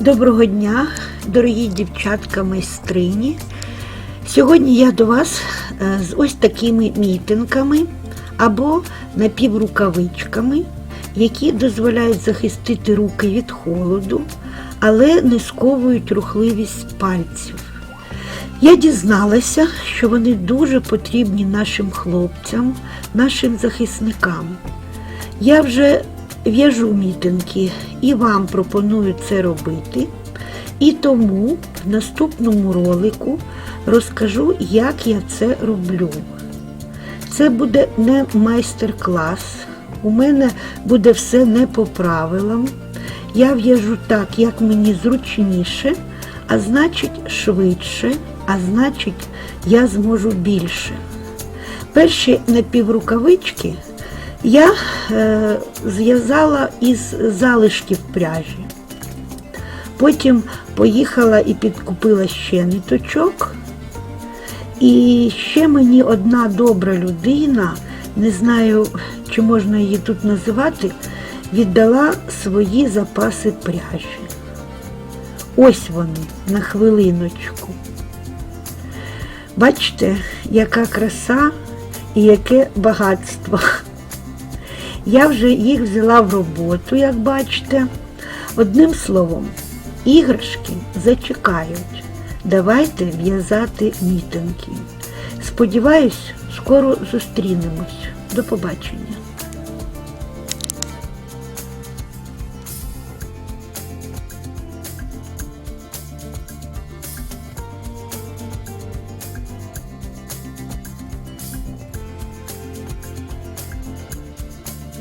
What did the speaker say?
Доброго дня, дорогі дівчатка майстрині. Сьогодні я до вас е, з ось такими мітинками або напіврукавичками, які дозволяють захистити руки від холоду, але не сковують рухливість пальців. Я дізналася, що вони дуже потрібні нашим хлопцям, нашим захисникам. Я вже в'яжу мітинки і вам пропоную це робити. І тому в наступному ролику розкажу, як я це роблю. Це буде не майстер-клас. У мене буде все не по правилам. Я в'яжу так, як мені зручніше, а значить швидше, а значить, я зможу більше. Перші напіврукавички я е, зв'язала із залишків пряжі. Потім поїхала і підкупила ще ниточок. І ще мені одна добра людина, не знаю, чи можна її тут називати, віддала свої запаси пряжі. Ось вони на хвилиночку. Бачите, яка краса і яке багатство. Я вже їх взяла в роботу, як бачите. Одним словом, іграшки зачекають. Давайте в'язати мітинки. Сподіваюсь, скоро зустрінемось. До побачення.